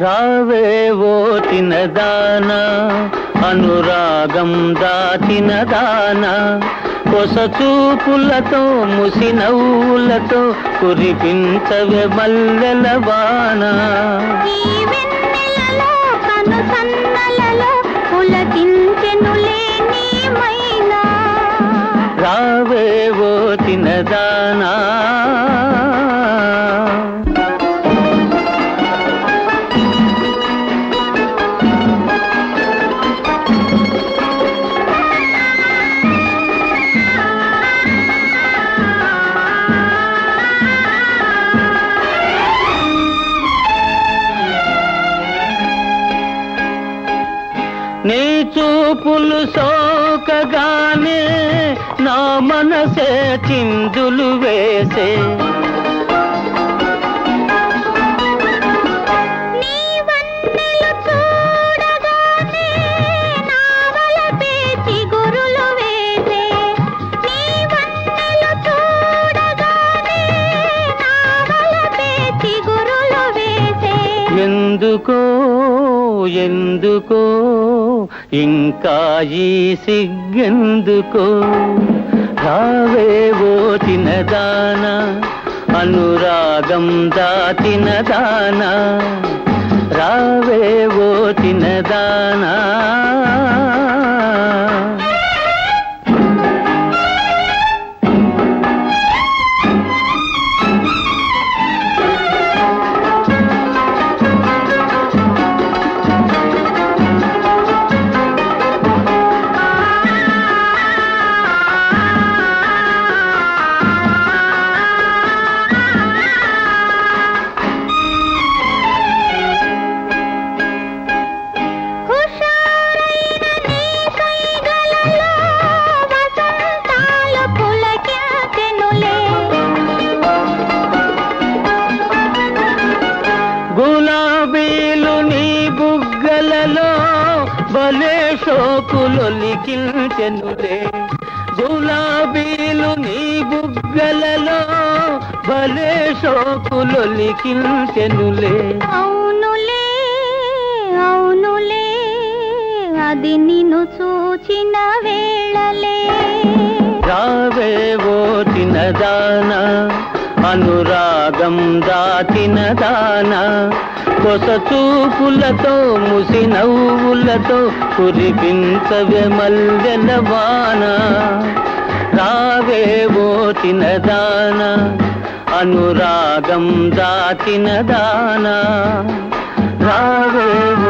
రావేవో తినదాన అనురాగం దాచిన దాన. కొస చూపులతో ముసి నవ్వులతో కురిపించవే మల్లెల వాన. రావేవో తినదానా నీ చూపులు సోకగానే నా మనసే చిందులు వేసే. ఎందుకో ఎందుకో? ఇంకా ఈ సిగ్గెందుకో? రావేవో తినదాన? అనురాగం దాతినదానా రావేవో తినదానా? భలే షోకులొలికించెనులే గులాబీలు నీ బుగ్గలలో భలే షోకులొలికించెనులే అవునులే అవునులే అది నిన్ను చూచిన వేళలే. రావేవో తినదానా అనురాగం దాచిన దానా కొస చూపులతో ముసి నవ్వులతో కురిపించవే మల్వెల వాన. రావేవో తినదానా అనురాగం దాచిన దాన. రావేవో